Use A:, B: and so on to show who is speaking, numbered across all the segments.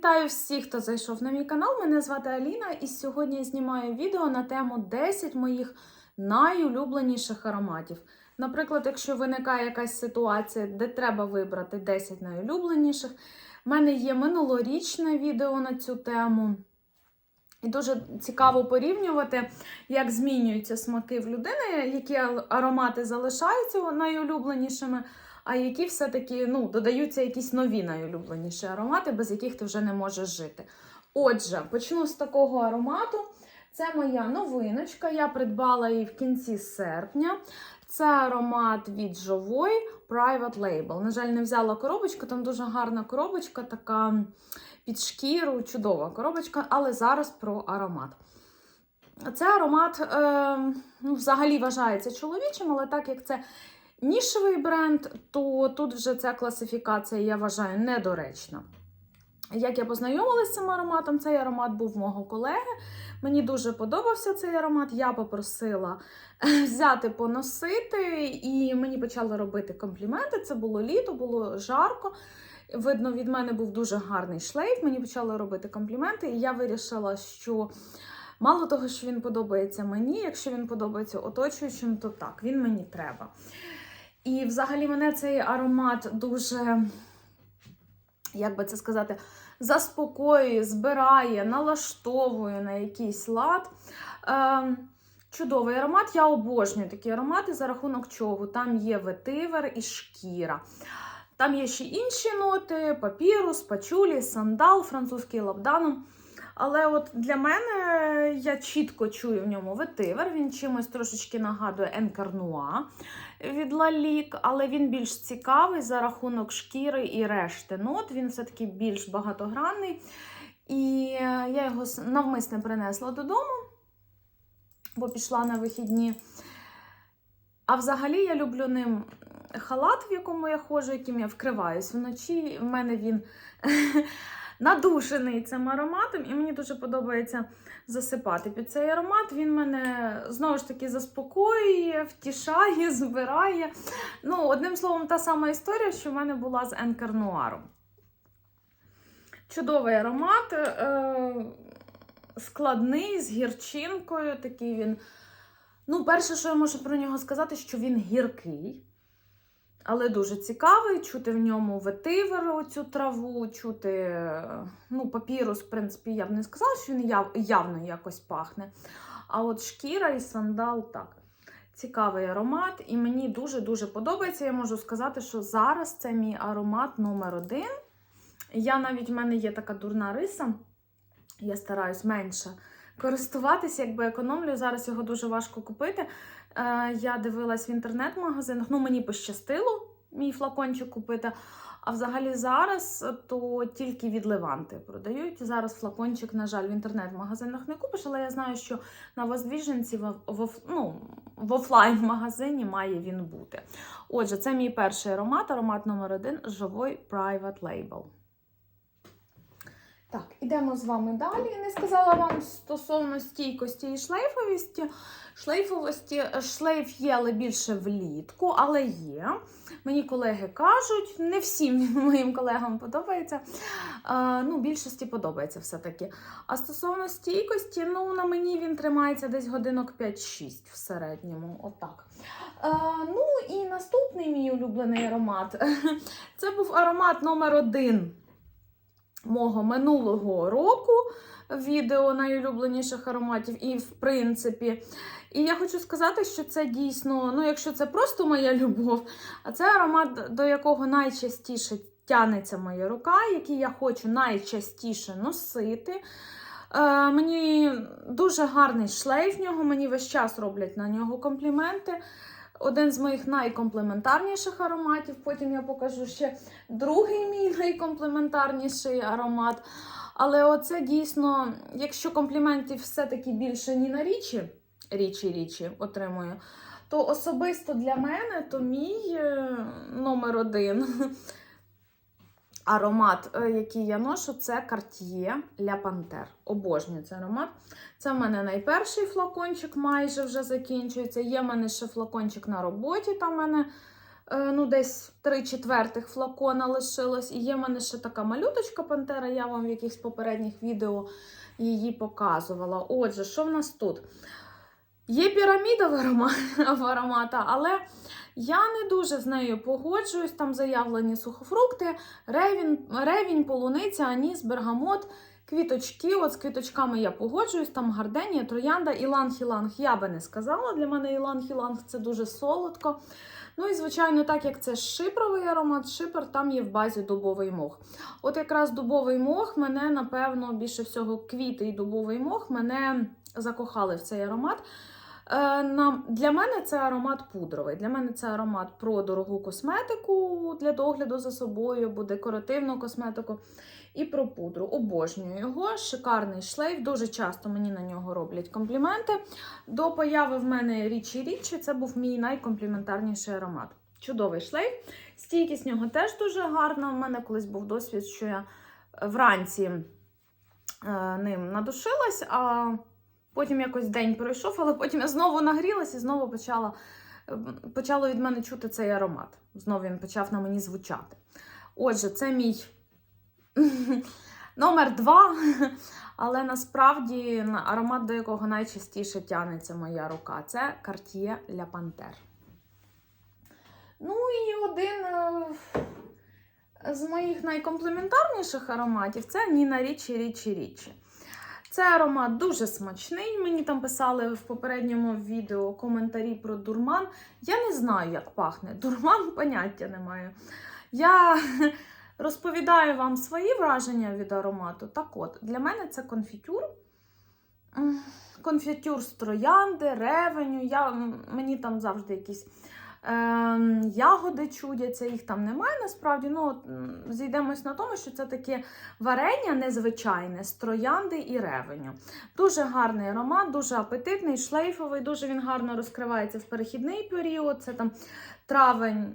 A: Вітаю всіх, хто зайшов на мій канал. Мене звати Аліна, і сьогодні я знімаю відео на тему 10 моїх найулюбленіших ароматів. Наприклад, якщо виникає якась ситуація, де треба вибрати 10 найулюбленіших, в мене є минулорічне відео на цю тему. І дуже цікаво порівнювати, як змінюються смаки в людини, які аромати залишаються найулюбленішими, а які все-таки ну, додаються якісь нові найулюбленіші аромати, без яких ти вже не можеш жити. Отже, почну з такого аромату. Це моя новиночка. Я придбала її в кінці серпня. Це аромат від Jovoy Private Label. На жаль, не взяла коробочку, там дуже гарна коробочка, така під шкіру, чудова коробочка, але зараз про аромат. Це аромат е, ну, взагалі вважається чоловічим, але так як це нішевий бренд, то тут вже ця класифікація, я вважаю, недоречна. Як я познайомилася з цим ароматом, цей аромат був мого колеги. Мені дуже подобався цей аромат. Я попросила взяти, поносити, і мені почали робити компліменти. Це було літо, було жарко. Видно, від мене був дуже гарний шлейф. Мені почали робити компліменти, і я вирішила, що мало того, що він подобається мені, якщо він подобається оточуючим, то так, він мені треба. І взагалі мене цей аромат дуже, як би це сказати, заспокоює, збирає, налаштовує на якийсь лад. Е, Чудовий аромат, я обожнюю такі аромати за рахунок чого. Там є ветивер і шкіра. Там є ще інші ноти: папірус, пачулі, сандал, французький лабданом. Але от для мене я чітко чую в ньому ветивер. Він чимось трошечки нагадує Енкарнуа від Лалік, але він більш цікавий за рахунок шкіри і решти нот. Він все-таки більш багатогранний. І я його навмисне принесла додому, бо пішла на вихідні. А взагалі я люблю ним халат, в якому я ходжу, яким я вкриваюсь вночі. В мене він надушений цим ароматом, і мені дуже подобається засипати під цей аромат. Він мене знову ж таки заспокоює, втішає, збирає. Ну, Одним словом, та сама історія, що в мене була з Енкарнуаром. Чудовий аромат, е- складний, з гірчинкою. Такий він. Ну, перше, що я можу про нього сказати, що він гіркий. Але дуже цікавий, чути в ньому ветивер, цю траву, чути ну, папірус, в принципі, я б не сказала, що він яв, явно якось пахне. А от шкіра і сандал так. Цікавий аромат, і мені дуже-дуже подобається. Я можу сказати, що зараз це мій аромат номер один. Я навіть в мене є така дурна риса, я стараюсь менше користуватися, якби економлю. Зараз його дуже важко купити. Е, я дивилась в інтернет-магазинах, ну мені пощастило мій флакончик купити. А взагалі зараз то тільки від Леванти продають. Зараз флакончик, на жаль, в інтернет-магазинах не купиш, але я знаю, що на Воздвіженці в, в, ну, в офлайн-магазині має він бути. Отже, це мій перший аромат, аромат номер один живой Private Label. Так, ідемо з вами далі. Не сказала вам стосовно стійкості і шлейфовості. Шлейфовості, шлейф є, але більше влітку, але є. Мені колеги кажуть, не всім моїм колегам подобається. А, ну, Більшості подобається все-таки. А стосовно стійкості, ну, на мені він тримається десь годинок 5-6 в середньому. Отак. А, ну і наступний мій улюблений аромат це був аромат номер один мого минулого року відео найулюбленіших ароматів, і в принципі. І я хочу сказати, що це дійсно, ну, якщо це просто моя любов, а це аромат, до якого найчастіше тянеться моя рука, який я хочу найчастіше носити. Е, Мені дуже гарний шлейф в нього, мені весь час роблять на нього компліменти. Один з моїх найкомплементарніших ароматів. Потім я покажу ще другий мій найкомплементарніший аромат. Але оце дійсно, якщо компліментів все-таки більше ні на річі, річі річі отримую, то особисто для мене то мій е, номер один аромат, е, який я ношу, це Cartier La Panthère. Обожнюю цей аромат. Це в мене найперший флакончик, майже вже закінчується. Є в мене ще флакончик на роботі, там в мене Е, Ну, десь 3 четвертих флакона лишилось. І є в мене ще така малюточка Пантера, я вам в якихось попередніх відео її показувала. Отже, що в нас тут? Є піраміда в, але я не дуже з нею погоджуюсь. Там заявлені сухофрукти, ревінь, ревінь полуниця, аніс, бергамот, квіточки. От з квіточками я погоджуюсь, там гарденія, троянда, іланг-іланг я би не сказала. Для мене іланг-іланг це дуже солодко. Ну і, звичайно, так як це шипровий аромат, шипер там є в базі дубовий мох. От якраз дубовий мох мене, напевно, більше всього квіти і дубовий мох мене закохали в цей аромат. Е, Для мене це аромат пудровий. Для мене це аромат про дорогу косметику для догляду за собою, або декоративну косметику. І про пудру. Обожнюю його. Шикарний шлейф. Дуже часто мені на нього роблять компліменти. До появи в мене річі річі це був мій найкомпліментарніший аромат. Чудовий шлейф. Стійкість нього теж дуже гарна. У мене колись був досвід, що я вранці е, ним надушилась, а потім якось день пройшов, але потім я знову нагрілась і знову почала, е, почало від мене чути цей аромат. Знову він почав на мені звучати. Отже, це мій номер два, але насправді аромат, до якого найчастіше тягнеться моя рука, це Cartier La Panthère. Ну і один е, з моїх найкомплементарніших ароматів це Ніна Річі Річі Річі. Це аромат дуже смачний. Мені там писали в попередньому відео коментарі про дурман. Я не знаю, як пахне. Дурман поняття не маю. Я розповідаю вам свої враження від аромату. Так от, для мене це конфітюр. Конфітюр з троянди, ревеню. Я, мені там завжди якісь ягоди чудяться, їх там немає насправді. Ну, зійдемось на тому, що це таке варення незвичайне з троянди і ревеню. Дуже гарний аромат, дуже апетитний, шлейфовий, дуже він гарно розкривається в перехідний період. Це там травень,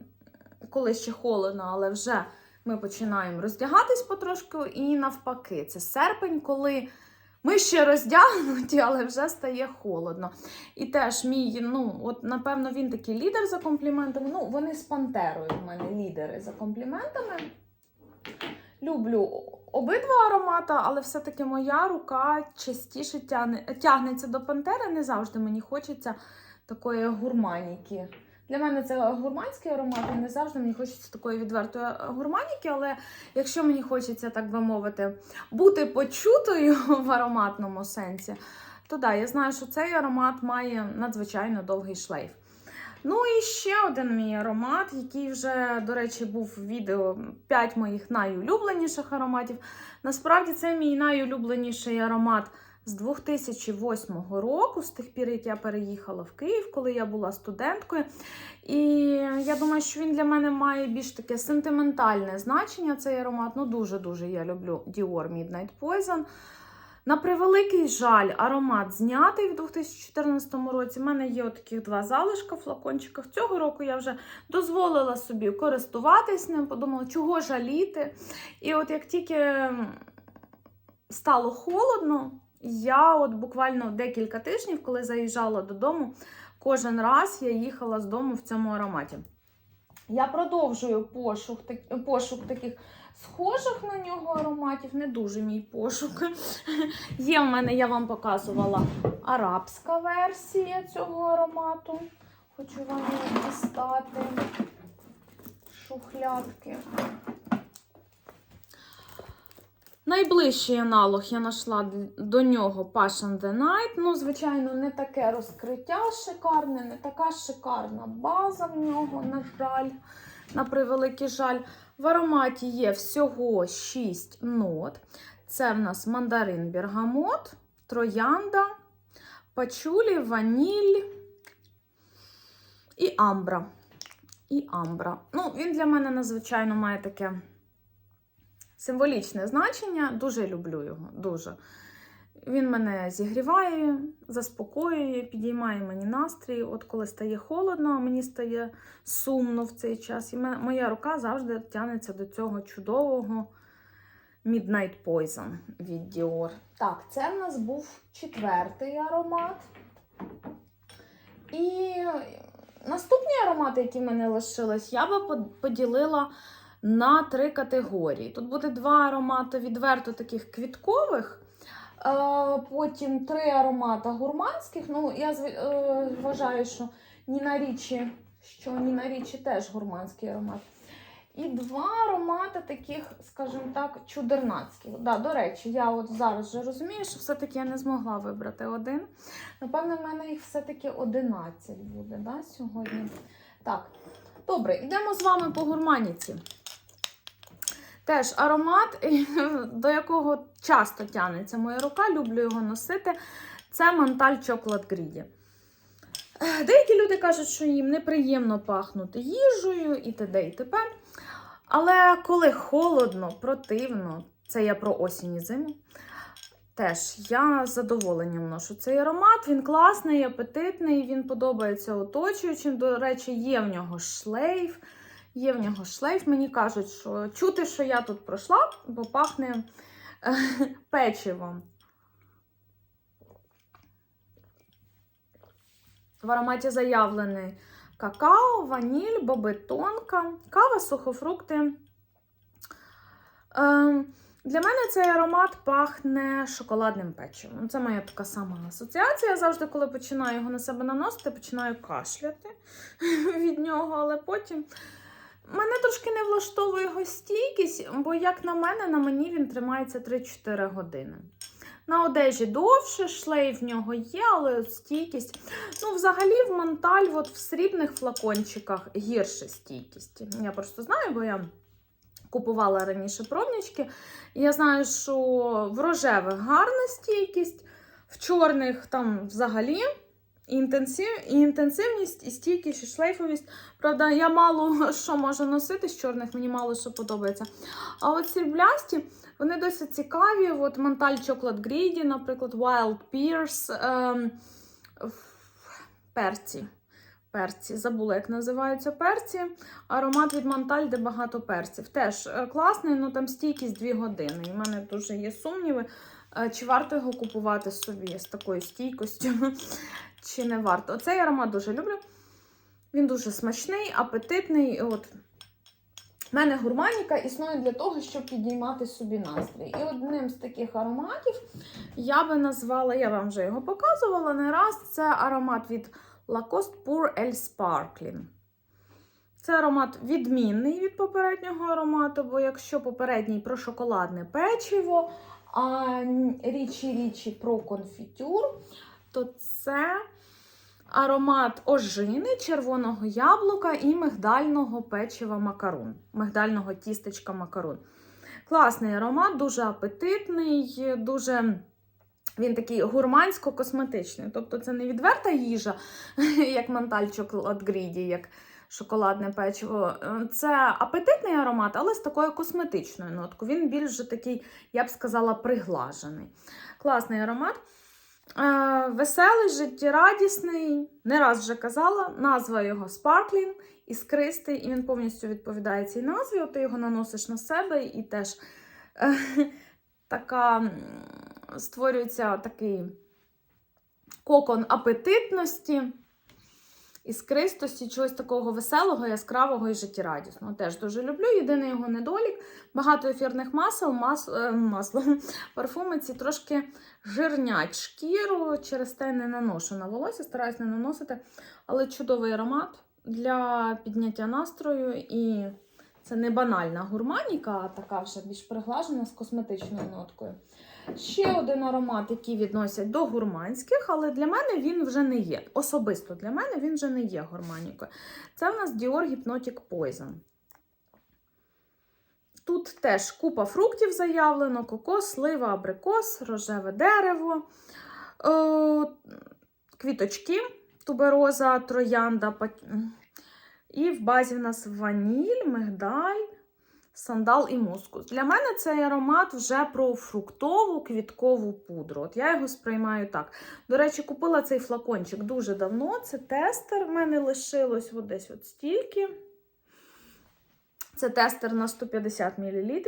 A: коли ще холодно, але вже ми починаємо роздягатись потрошку, і навпаки, це серпень, коли. Ми ще роздягнуті, але вже стає холодно. І теж мій, ну, от, напевно, він такий лідер за компліментами. Ну, вони з пантерою в мене лідери за компліментами. Люблю обидва аромата, але все-таки моя рука частіше тягне, тягнеться до пантери. Не завжди мені хочеться такої гурманіки. Для мене це гурманський аромат, і не завжди мені хочеться такої відвертої гурманіки, але якщо мені хочеться, так би мовити, бути почутою в ароматному сенсі, то да, я знаю, що цей аромат має надзвичайно довгий шлейф. Ну і ще один мій аромат, який вже, до речі, був в відео 5 моїх найулюбленіших ароматів. Насправді, це мій найулюбленіший аромат з 2008 року, з тих пір, як я переїхала в Київ, коли я була студенткою. І я думаю, що він для мене має більш таке сентиментальне значення. Цей аромат. Ну, дуже-дуже я люблю Dior Midnight Poison. На превеликий жаль, аромат знятий в 2014 році. У мене є таких два залишка в флакончиках. Цього року я вже дозволила собі користуватись ним, подумала, чого жаліти. І от як тільки стало холодно, я от буквально декілька тижнів, коли заїжджала додому, кожен раз я їхала з дому в цьому ароматі. Я продовжую пошук, пошук таких схожих на нього ароматів, не дуже мій пошук. Є в мене, я вам показувала арабська версія цього аромату. Хочу вам її дістати шухлядки. Найближчий аналог я знайшла до нього Passion the Night. Ну, звичайно, не таке розкриття шикарне, не така шикарна база в нього, на жаль, на превеликий жаль. В ароматі є всього 6 нот. Це в нас мандарин бергамот, троянда, пачулі, ваніль і амбра. І амбра. Ну, він для мене надзвичайно має таке символічне значення. Дуже люблю його. Дуже. Він мене зігріває, заспокоює, підіймає мені настрій. От коли стає холодно, а мені стає сумно в цей час. І моя рука завжди тягнеться до цього чудового Midnight Poison від Dior. Так, це в нас був четвертий аромат. І наступні аромати, які в мене лишились, я би поділила на три категорії. Тут буде два аромати відверто таких квіткових. Потім три аромата гурманських. Ну, я е, вважаю, що Ніна Річі, що Ніна Річі теж гурманський аромат. І два аромати таких, скажімо так, чудернацьких. Да, до речі, я от зараз вже розумію, що все-таки я не змогла вибрати один. Напевно, в мене їх все-таки 11 буде да, сьогодні. Так, добре, йдемо з вами по гурманіці. Теж аромат, до якого часто тягнеться моя рука, люблю його носити. Це Манталь Greedy. Е, Деякі люди кажуть, що їм неприємно пахнути їжею і т.д. і т.п. Але коли холодно, противно, це я про осінь і зиму. Теж я з задоволенням ношу цей аромат. Він класний, апетитний, він подобається оточуючим. До речі, є в нього шлейф. Є в нього шлейф. Мені кажуть, що чути, що я тут пройшла, бо пахне е, печивом. В ароматі заявлений какао, ваніль, боби тонка, кава, сухофрукти. Ем, для мене цей аромат пахне шоколадним печивом. Це моя така сама асоціація. Я завжди, коли починаю його на себе наносити, починаю кашляти від нього, але потім мене трошки не влаштовує його стійкість, бо, як на мене, на мені він тримається 3-4 години. На одежі довше, шлейф в нього є, але стійкість. Ну, взагалі, в Монталь, от в срібних флакончиках гірше стійкість. Я просто знаю, бо я купувала раніше пробнички. Я знаю, що в рожевих гарна стійкість, в чорних там взагалі інтенсив, і інтенсивність, і стійкість, і шлейфовість. Правда, я мало що можу носити з чорних, мені мало що подобається. А от сріблясті, вони досить цікаві. От Монталь Chocolate Greedy, наприклад, Wild Pears, ем, перці. Перці, забула, як називаються перці. Аромат від Монталь, де багато перців. Теж е, класний, ну там стійкість 2 години. І в мене дуже є сумніви, е, чи варто його купувати собі з такою стійкістю, чи не варто. Оцей аромат дуже люблю. Він дуже смачний, апетитний. От. У мене гурманіка існує для того, щоб підіймати собі настрій. І одним з таких ароматів я би назвала, я вам вже його показувала не раз. Це аромат від Lacoste Pure El Sparkling. Це аромат відмінний від попереднього аромату, бо якщо попередній про шоколадне печиво, а річі річі про конфітюр, то це аромат ожини, червоного яблука і мигдального печива макарон, мигдального тістечка макарон. Класний аромат, дуже апетитний, дуже. Він такий гурмансько-косметичний. Тобто це не відверта їжа, як манталь Chocolate Greedy, як шоколадне печиво. Це апетитний аромат, але з такою косметичною ноткою. Він більш такий, я б сказала, приглажений. Класний аромат. Е, Веселий, життєрадісний, не раз вже казала, назва його Sparkling, іскристий, і він повністю відповідає цій назві. От ти його наносиш на себе і теж е, така створюється такий кокон апетитності, іскристості, чогось такого веселого, яскравого і життєрадісного. Теж дуже люблю. Єдиний його недолік. Багато ефірних масел, мас, е, масло, парфуми ці трошки жирнять шкіру, через те не наношу на волосся, стараюсь не наносити. Але чудовий аромат для підняття настрою. І це не банальна гурманіка, а така вже більш приглажена з косметичною ноткою. Ще один аромат, який відносять до гурманських, але для мене він вже не є. Особисто для мене він вже не є гурманікою. Це в нас Dior Hypnotic Poison. Тут теж купа фруктів заявлено: кокос, слива, абрикос, рожеве дерево, е, квіточки, тубероза, троянда. І в базі в нас ваніль, мигдаль, сандал і мускус. Для мене цей аромат вже про фруктову квіткову пудру. От я його сприймаю так. До речі, купила цей флакончик дуже давно. Це тестер. В мене лишилось десь от стільки. Це тестер на 150 мл.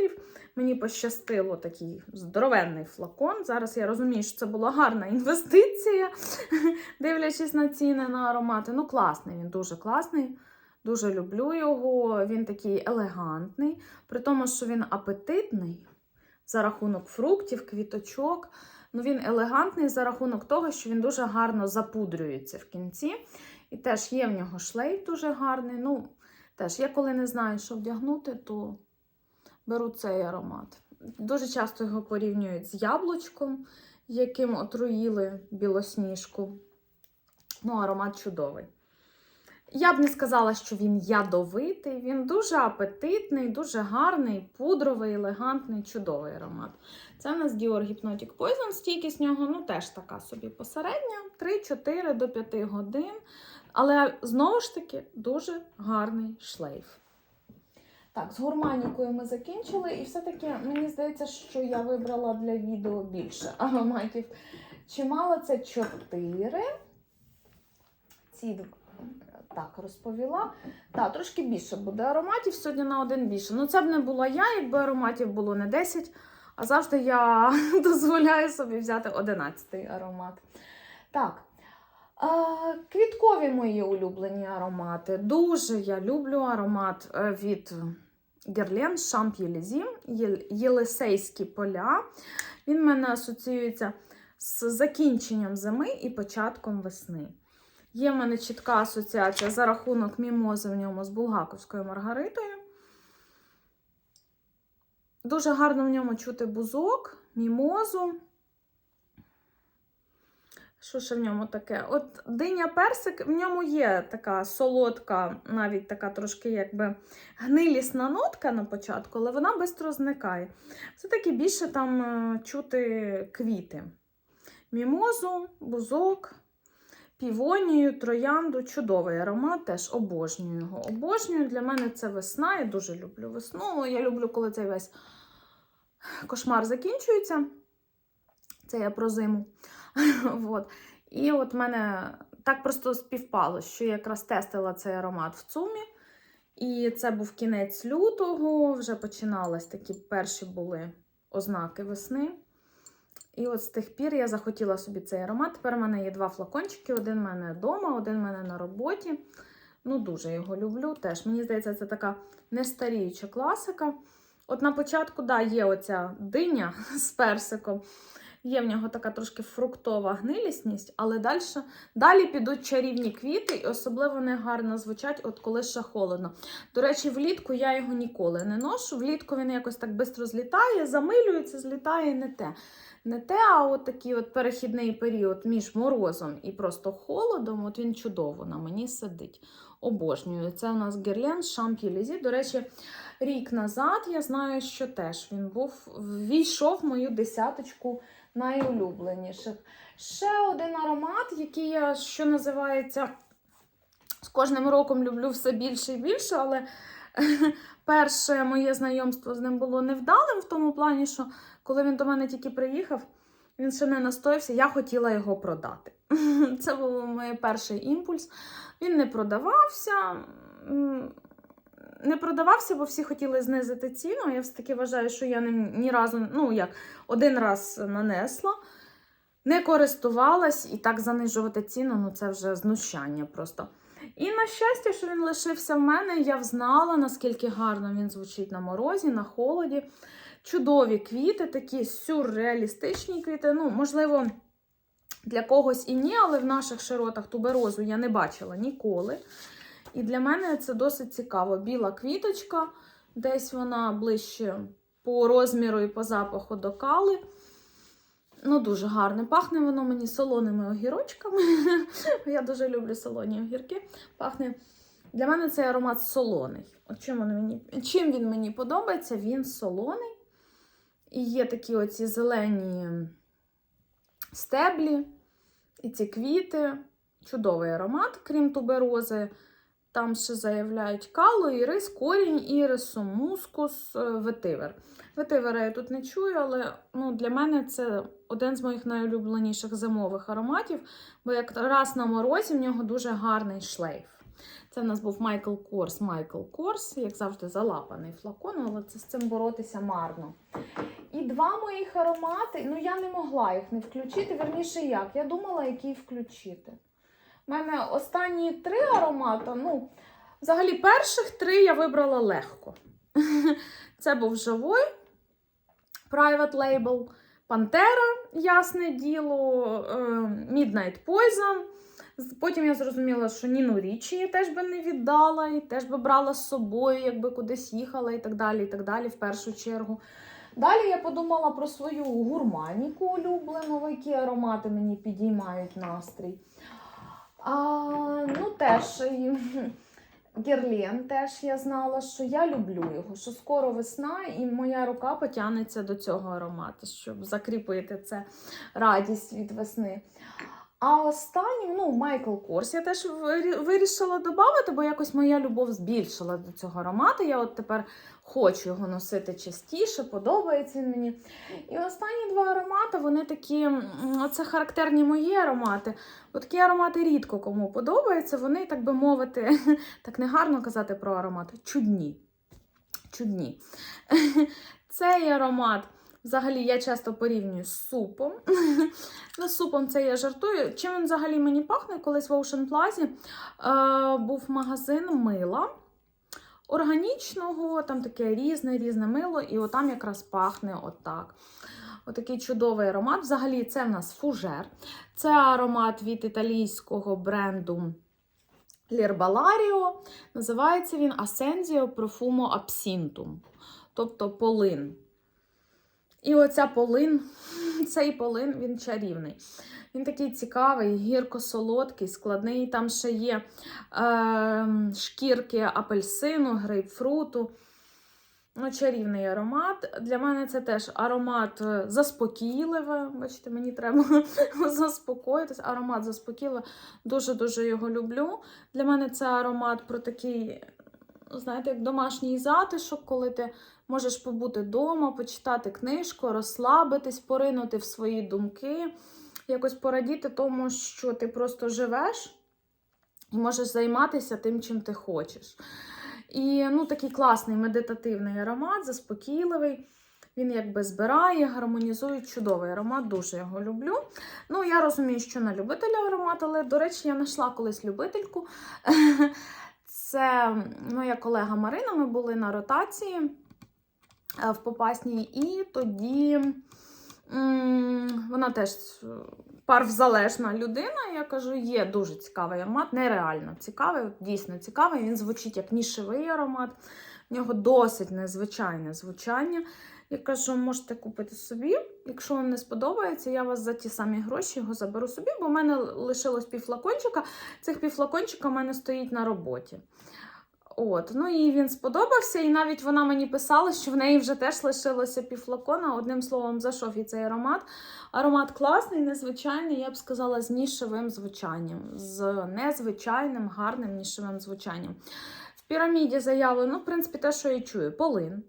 A: Мені пощастило такий здоровенний флакон. Зараз я розумію, що це була гарна інвестиція, дивлячись на ціни на аромати. Ну, класний, він дуже класний. Дуже люблю його. Він такий елегантний, при тому, що він апетитний за рахунок фруктів, квіточок. Ну, він елегантний за рахунок того, що він дуже гарно запудрюється в кінці. І теж є в нього шлейф дуже гарний. Ну, теж, я коли не знаю, що вдягнути, то беру цей аромат. Дуже часто його порівнюють з яблучком, яким отруїли білосніжку. Ну, аромат чудовий. Я б не сказала, що він ядовитий, він дуже апетитний, дуже гарний, пудровий, елегантний, чудовий аромат. Це в нас Dior Hypnotic Poison, стійкість нього ну, теж така собі посередня, 3-4 до 5 годин. Але знову ж таки дуже гарний шлейф. Так, з гурманікою ми закінчили, і все-таки мені здається, що я вибрала для відео більше ароматів. Чимало це 4. Ці два. Так, розповіла. Так, трошки більше буде ароматів, сьогодні на один більше. Ну, це б не була я, якби ароматів було не 10, а завжди я дозволяю собі взяти 11 аромат. Так. Квіткові мої улюблені аромати. Дуже я люблю аромат е, від Champs-Élysées, Є- Єлисейські поля. Він в мене асоціюється з закінченням зими і початком весни. Є в мене чітка асоціація за рахунок мімози в ньому з булгаковською маргаритою. Дуже гарно в ньому чути бузок, мімозу. Що ще в ньому таке? От диня персик, в ньому є така солодка, навіть така трошки якби гнилісна нотка на початку, але вона швидко зникає. Все-таки більше там е, чути квіти. Мімозу, бузок, півонію, троянду. Чудовий аромат, теж обожнюю його. Обожнюю. Для мене це весна. Я дуже люблю весну. Я люблю, коли цей весь кошмар закінчується. Це я про зиму. от. І от мене так просто співпало, що я якраз тестила цей аромат в ЦУМі. І це був кінець лютого, вже починались такі перші були ознаки весни. І от з тих пір я захотіла собі цей аромат. Тепер у мене є два флакончики: один в мене вдома, один в мене на роботі. Ну, дуже його люблю. Теж, мені здається, це така нестаріюча класика. От на початку, да, є оця диня з персиком. Є в нього така трошки фруктова гнилісність, але далі, далі підуть чарівні квіти, і особливо вони гарно звучать, от коли ще холодно. До речі, влітку я його ніколи не ношу. Влітку він якось так швидко злітає, замилюється, злітає не те. Не те, а от такий от перехідний період між морозом і просто холодом, от він чудово на мені сидить. Обожнюю. Це у нас Герлен Champs-Élysées. До речі, рік назад я знаю, що теж він був ввійшов в мою десяточку найулюбленіших. Ще один аромат, який я, що називається, з кожним роком люблю все більше і більше, але перше моє знайомство з ним було невдалим в тому плані, що коли він до мене тільки приїхав, він ще не настоявся, я хотіла його продати. Це був мій перший імпульс. Він не продавався. Не продавався, бо всі хотіли знизити ціну. Я все-таки вважаю, що я ні разу, ну як, один раз нанесла, не користувалась і так занижувати ціну, ну це вже знущання просто. І на щастя, що він лишився в мене, я взнала, наскільки гарно він звучить на морозі, на холоді. Чудові квіти, такі сюрреалістичні квіти. Ну, можливо, для когось і ні, але в наших широтах туберозу я не бачила ніколи. І для мене це досить цікаво. Біла квіточка, десь вона ближче по розміру і по запаху до кали. Ну, дуже гарне. Пахне воно мені солоними огірочками. Я дуже люблю солоні огірки. Пахне. Для мене цей аромат солоний. От чим, він мені... чим він мені подобається? Він солоний. І є такі оці зелені стеблі, і ці квіти. Чудовий аромат, крім туберози. Там ще заявляють калу, ірис, корінь, ірису, мускус, е, ветивер. Ветивера я тут не чую, але ну, для мене це один з моїх найулюбленіших зимових ароматів, бо якраз на морозі в нього дуже гарний шлейф. Це в нас був Майкл Корс, Майкл Корс, як завжди, залапаний флакон, але це з цим боротися марно. І два моїх аромати, ну я не могла їх не включити. Верніше як? Я думала, який включити. У мене останні три аромати, ну, взагалі, перших три я вибрала легко. Це був живой Private Label, Пантера, ясне діло, е, Midnight Poison. Потім я зрозуміла, що Ніну Річі я теж би не віддала, і теж би брала з собою, якби кудись їхала і так далі, і так далі, в першу чергу. Далі я подумала про свою гурманіку улюблену, які аромати мені підіймають настрій. А, ну, теж Герлен теж я знала, що я люблю його, що скоро весна, і моя рука потягнеться до цього аромату, щоб закріпити це радість від весни. А останнім, ну, Майкл Корс, я теж вирішила додати, бо якось моя любов збільшила до цього аромату. Я от тепер хочу його носити частіше, подобається він мені. І останні два аромати, вони такі, це характерні мої аромати. От такі аромати рідко кому подобаються. Вони, так би мовити, так не гарно казати про аромати, чудні. Чудні. Цей аромат. Взагалі я часто порівнюю з супом. ну, з супом це я жартую. Чим він взагалі мені пахне? Колись в Ocean Plaza е, був магазин мила органічного, там таке різне, різне мило, і отам якраз пахне отак. Отакий чудовий аромат. Взагалі, це в нас фужер. Це аромат від італійського бренду Лірбаларіо. Називається він Ascensio Profumo Absintum, тобто полин. І оця полин, цей полин, він чарівний. Він такий цікавий, гірко-солодкий, складний. Там ще є е, шкірки апельсину, грейпфруту. Ну, чарівний аромат. Для мене це теж аромат е, заспокійливий. Бачите, мені треба заспокоїтись. Аромат заспокійливий. Дуже-дуже його люблю. Для мене це аромат про такий, знаєте, як домашній затишок, коли ти можеш побути вдома, почитати книжку, розслабитись, поринути в свої думки, якось порадіти тому, що ти просто живеш і можеш займатися тим, чим ти хочеш. І ну, такий класний медитативний аромат, заспокійливий. Він якби збирає, гармонізує чудовий аромат, дуже його люблю. Ну, я розумію, що на любителя аромат, але, до речі, я знайшла колись любительку. Це моя колега Марина, ми були на ротації е, в Попасній, і тоді вона теж парвзалежна людина. Я кажу, є дуже цікавий аромат, нереально цікавий, дійсно цікавий. Він звучить як нішевий аромат. В нього досить незвичайне звучання. Я кажу, можете купити собі. Якщо вам не сподобається, я вас за ті самі гроші його заберу собі, бо в мене лишилось півфлакончика. Цих півфлакончика в мене стоїть на роботі. От, ну і він сподобався, і навіть вона мені писала, що в неї вже теж лишилося півфлакона. Одним словом, зайшов і цей аромат. Аромат класний, незвичайний, я б сказала, з нішевим звучанням, з незвичайним, гарним нішевим звучанням. В піраміді заявлено, ну, в принципі, те, що я чую, полин.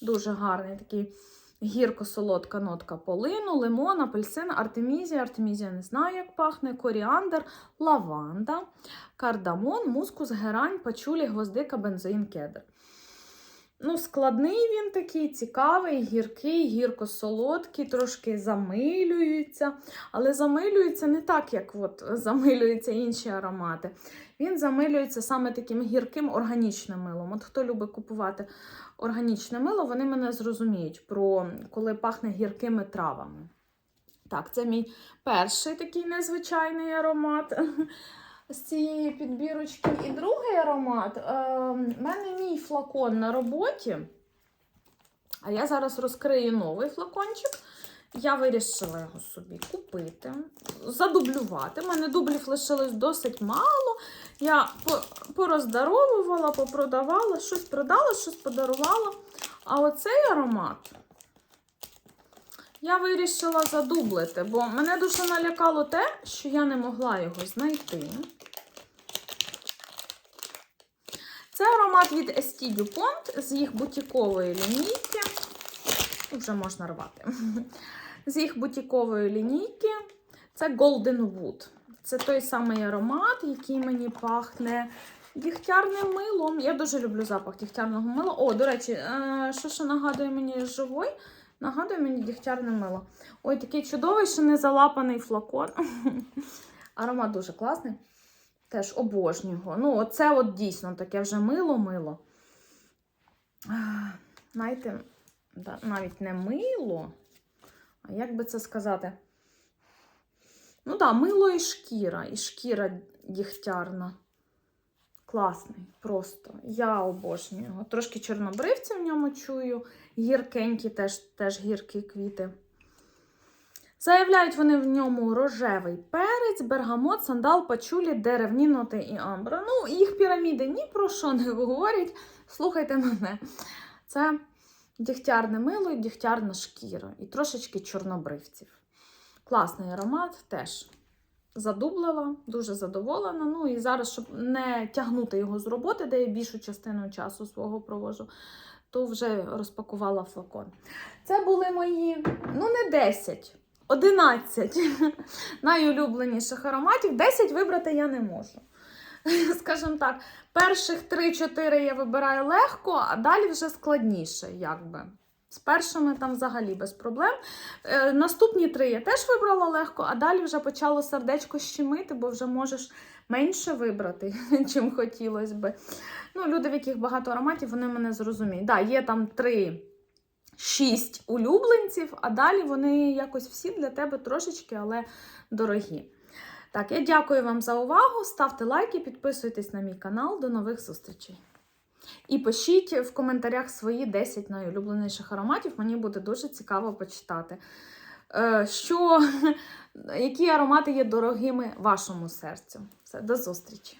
A: Дуже гарний такий гірко-солодка нотка полину, лимон, апельсин, артемізія. Артемізія не знаю, як пахне, коріандр, лаванда, кардамон, мускус, герань, пачулі, гвоздика, бензоїн, кедр. Ну, складний він такий, цікавий, гіркий, гірко-солодкий, трошки замилюється. Але замилюється не так, як от замилюються інші аромати. Він замилюється саме таким гірким органічним милом. От хто любить купувати органічне мило, вони мене зрозуміють, про коли пахне гіркими травами. Так, це мій перший такий незвичайний аромат з цієї підбірочки. І другий аромат. Е, в мене мій флакон на роботі. А я зараз розкрию новий флакончик. Я вирішила його собі купити, задублювати. У мене дублів лишилось досить мало. Я пороздаровувала, попродавала, щось продала, щось подарувала. А оцей аромат я вирішила задублити, бо мене дуже налякало те, що я не могла його знайти. Це аромат від Estie Dupont з їх бутікової лінійки. Вже можна рвати. З їх бутікової лінійки. Це Golden Wood. Це той самий аромат, який мені пахне дігтярним милом. Я дуже люблю запах дігтярного мила. О, до речі, е, що ще нагадує мені живой? Нагадує мені дігтярне мило. Ой, такий чудовий, ще не залапаний флакон. Аромат дуже класний. Теж обожнюю його. Ну, оце от дійсно таке вже мило-мило. Знаєте, навіть не мило, а як би це сказати? Ну так, да, мило і шкіра, і шкіра дігтярна. Класний, просто. Я обожнюю його. Трошки чорнобривця в ньому чую. Гіркенькі теж, теж гіркі квіти. Заявляють вони в ньому рожевий перець, бергамот, сандал, пачулі, деревні ноти і амбра. Ну, їх піраміди ні про що не говорять. Слухайте мене. Це дігтярне мило і дігтярна шкіра. І трошечки чорнобривців. Класний аромат теж задублила, дуже задоволена. Ну і зараз, щоб не тягнути його з роботи, де я більшу частину часу свого провожу, то вже розпакувала флакон. Це були мої, ну, не 10, 11 найулюбленіших ароматів. 10 вибрати я не можу. Скажімо так, перших 3-4 я вибираю легко, а далі вже складніше, якби. З першими там взагалі без проблем. Е, наступні три я теж вибрала легко, а далі вже почало сердечко щемити, бо вже можеш менше вибрати, чим хотілося би. Ну, люди, в яких багато ароматів, вони мене зрозуміють. Да, є там три. Шість улюбленців, а далі вони якось всі для тебе трошечки, але дорогі. Так, я дякую вам за увагу. Ставте лайки, підписуйтесь на мій канал. До нових зустрічей. І пишіть в коментарях свої 10 найулюбленіших ароматів. Мені буде дуже цікаво почитати. Е, Що, які аромати є дорогими вашому серцю. Все, до зустрічі!